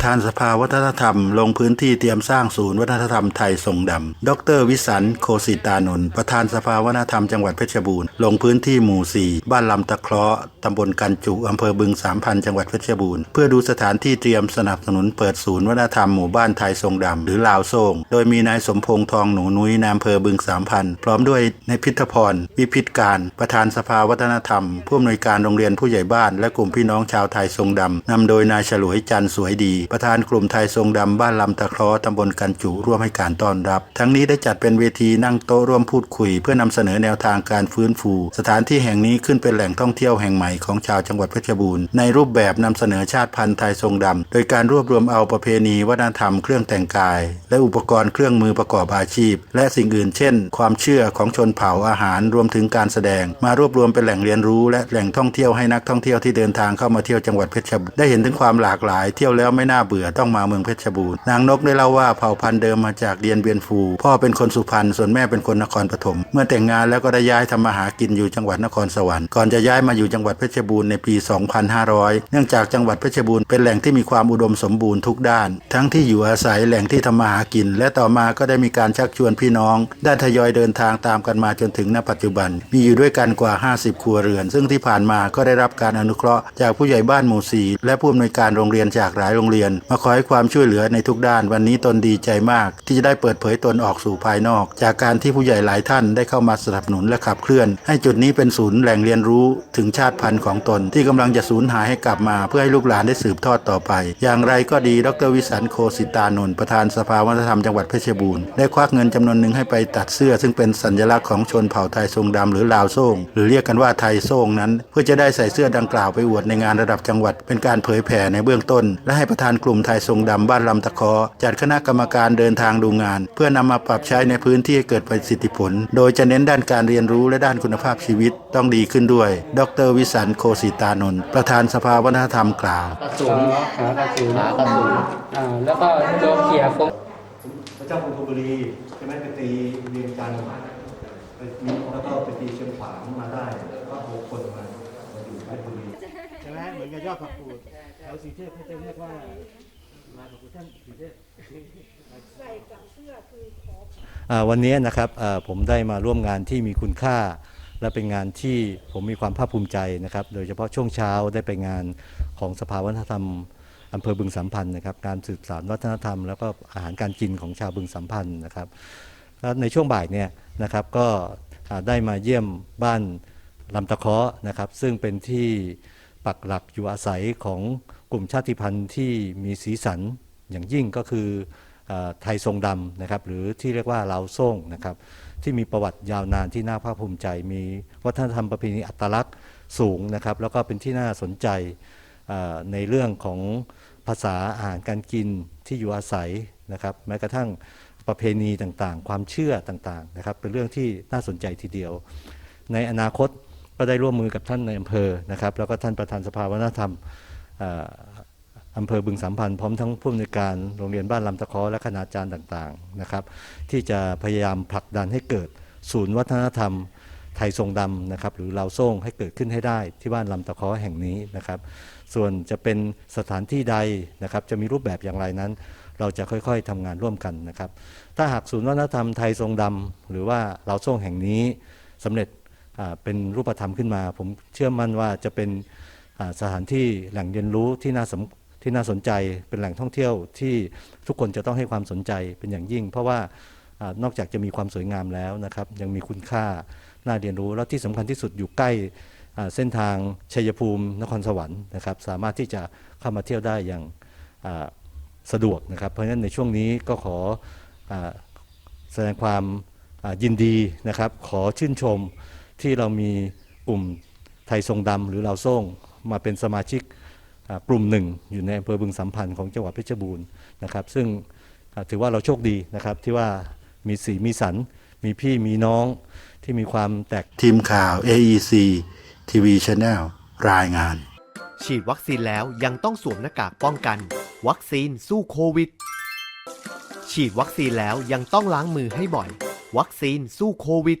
ประธานสภาวัฒนธรรม ลงพื้นที่เตรียมสร้างศูนย์วัฒนธรรมไทยทรงดำ ดรวิสันโคสิตานนท์ประธานสภาวัฒนธรรมจังหวัดเพชรบูรณ์ ลงพื้นที่หมู่ 4 บ้านลำตะเคราะห์ตำบลกันจุ อำเภอบึงสามพันจังหวัดเพชรบูรณ์ เพื่อดูสถานที่เตรียมสนับสนุนเปิดศูนย์วัฒนธรรมหมู่บ้านไทยทรงดำ หรือลาวโซงโดยมีนายสมพงษ์ทองหนูนุ้ยนายอำเภอบึงสามพันพร้อมด้วยนายพิทพรวิพิธการ ประธานสภาวัฒนธรรม ผู้อำนวยการโรงเรียนผู้ใหญ่บ้าน และกลุ่มพี่น้องชาวไทยทรงดำนำโดยนายฉลวยจันทร์สวยดีประธานกลุ่มไทยทรงดำบ้านลำตะเคราะห์ตำบลกันจุร่วมให้การต้อนรับ ทั้งนี้ได้จัดเป็นเวทีนั่งโต๊ะร่วมพูดคุย เพื่อนำเสนอแนวทางการฟื้นฟู สถานที่แห่งนี้ขึ้นเป็นแหล่งท่องเที่ยวแห่งใหม่ของชาวจังหวัดเพชรบูรณ์ในรูปแบบนำเสนอชาติพันธุ์ไทยทรงดำโดยการรวบรวมเอาประเพณีวัฒนธรรมเครื่องแต่งกาย และอุปกรณ์เครื่องมือประกอบอาชีพ และสิ่งอื่นเช่น ความเชื่อของชนเผ่าอาหารรวมถึงการแสดง มารวบรวมเป็นแหล่งเรียนรู้และแหล่งท่องเที่ยวให้นักท่องเที่ยวที่เดินทางเข้ามาเที่ยวจังหวัดเพชรบูรณ์ได้เห็นถึงความหลากหลายเที่ยวแล้วไม่น่าเบื่อต้องมาเมืองเพชรบูรณ์นางนกได้เล่าว่าเผ่าพันธุ์เดิมมาจากเดียนเบียนฟู พ่อเป็นคนสุพรรณส่วนแม่เป็นคนนครปฐมเมื่อแต่งงานแล้วก็ได้ย้ายทำมาหากินอยู่จังหวัดนครสวรรค์ก่อนจะย้ายมาอยู่จังหวัดเพชรบูรณ์ในปี 2500 เนื่องจากจังหวัดเพชรบูรณ์เป็นแหล่งที่มีความอุดมสมบูรณ์ทุกด้าน ทั้งที่อยู่อาศัยแหล่งที่ทำมาหากิน และต่อมาก็ได้มีการชักชวนพี่น้อง ได้ทยอยเดินทางตามกันมาจนถึงณปัจจุบัน มีอยู่ด้วยกันกว่า 50 ครัวเรือน ซึ่งที่ผ่านมาก็ได้รับการอนุเคราะห์จากผู้ใหญ่บ้านหมู่สีและผู้อำนวยการโรงเรียนจากหลายโรงเรียนมาคอยให้ความช่วยเหลือในทุกด้าน วันนี้ตนดีใจมาก ที่จะได้เปิดเผยตนออกสู่ภายนอก จากการที่ผู้ใหญ่หลายท่านได้เข้ามาสนับสนุนและขับเคลื่อน ให้จุดนี้เป็นศูนย์แหล่งเรียนรู้ถึงชาติพันธุ์ของตน ที่กำลังจะสูญหายให้กลับมา เพื่อให้ลูกหลานได้สืบทอดต่อไป อย่างไรก็ดีดรวิสันโคสิตานนท์ประธานสภาวัฒนธรรมจังหวัดเพชรบูรณ์ได้ควักเงินจำนวนหนึ่งให้ไปตัดเสื้อ ซึ่งเป็นสัญลักษณ์ของชนเผ่าไทยทรงดำหรือลาวโซ่งหรือเรียกกันว่าไทยโซ่งนั้น เพื่อจะได้ใส่เสื้อดังกล่าวไปอวดในงานระดับจังหวัด เป็นการเผยแผ่ในเบื้องต้น และให้ประธานกลุ่มไทยทรงดำบ้านลำตะเคอ จัดคณะกรรมการเดินทางดูงาน เพื่อนำมาปรับใช้ในพื้นที่ให้เกิดประสิทธิผล โดยจะเน้นด้านการเรียนรู้และด้านคุณภาพชีวิตต้องดีขึ้นด้วย ดรวิสันต์โคสิตานนท์ประธานสภาวัฒนธรรมกล่าวกระสุนขากระสุนขากระสุนอ่าแล้วก็โดนเขี่ยฟงพระเจ้ากรุงธนบุรีใช่ไหมไปตีเวียงจันทร์ไปมีแล้วก็ไปตีเชียงขวางมาได้ก็เอาคนมามาอยู่เพชรบุรี กับยอดผักกูดแถวสีเทพเขาจะเรียกว่ามาผักกูดท่านสีเทพอ่าวันนี้นะครับผมได้มาร่วมงานที่มีคุณค่า และเป็นงานที่ผมมีความภาคภูมิใจนะครับ โดยเฉพาะช่วงเช้าได้ไปงานของสภาวัฒนธรรมอำเภอบึงสัมพันธ์นะครับ การสืบสานวัฒนธรรม แล้วก็อาหารการกินของชาวบึงสัมพันธ์นะครับแล้วในช่วงบ่ายเนี่ยนะครับก็ได้มาเยี่ยมบ้านลำตะเคาะนะครับ ซึ่งเป็นที่ ปักหลักอยู่อาศัยของกลุ่มชาติพันธุ์ที่มีสีสันอย่างยิ่งก็คือไทยทรงดำนะครับหรือที่เรียกว่าลาวส่งนะครับที่มีประวัติยาวนานที่น่าภาคภูมิใจ มีวัฒนธรรมประเพณีอัตลักษณ์สูงนะครับแล้วก็เป็นที่น่าสนใจในเรื่องของภาษาอาหารการกินที่อยู่อาศัยนะครับแม้กระทั่งประเพณีต่างๆ ความเชื่อต่างๆนะครับเป็นเรื่องที่น่าสนใจทีเดียว ในอนาคต ก็ได้ร่วมมือกับท่านในอำเภอนะครับแล้วก็ท่านประธานสภาวัฒนธรรมอำเภอบึงสามพันธ์พร้อมทั้งผู้อำนวยการโรงเรียนบ้านลำตะเคอและคณาจารย์ต่างๆนะครับ ที่จะพยายามผลักดันให้เกิดศูนย์วัฒนธรรมไทยทรงดำนะครับหรือลาวส่งให้เกิดขึ้นให้ได้ที่บ้านลำตะเคอแห่งนี้นะครับ ส่วนจะเป็นสถานที่ใดนะครับจะมีรูปแบบอย่างไรนั้น เราจะค่อยๆทำงานร่วมกันนะครับ ถ้าหากศูนย์วัฒนธรรมไทยทรงดำหรือว่าลาวส่งแห่งนี้สำเร็จ เป็นรูปธรรมขึ้นมา ผมเชื่อมั่นว่าจะเป็นสถานที่แหล่งเรียนรู้ที่น่าสนที่น่าสนใจเป็นแหล่งท่องเที่ยวที่ทุกคนจะต้องให้ความสนใจเป็นอย่างยิ่ง เพราะว่าอนอกจากจะมีความสวยงามแล้วนะครับ ยังมีคุณค่าน่าเรียนรู้แล้วที่สำคัญที่สุดอยู่ใกล้เส้นทางชัยภูมินครสวรรค์นะครับ สามารถที่จะเข้ามาเที่ยวได้อย่างสะดวกนะครับ เพราะฉะนั้นในช่วงนี้ก็ขออแสดงความยินดีนะครับ ขอชื่นชม ที่เรามีกลุ่มไทยทรงดำหรือลาวส่งมาเป็นสมาชิกอ่ากลุ่มหนึ่งอยู่ในอำเภอบึงสัมพันธ์ของจังหวัดเพชรบูรณ์นะครับ ซึ่งอ่าถือว่าเราโชคดีนะครับที่ว่ามีสีมีสัน มีพี่มีน้องที่ที่มีความแตกทีมข่าว AEC TV Channel รายงาน ฉีดวัคซีนแล้วยังต้องสวมหน้ากากป้องกัน วัคซีนสู้โควิด ฉีดวัคซีนแล้วยังต้องล้างมือให้บ่อย วัคซีนสู้โควิด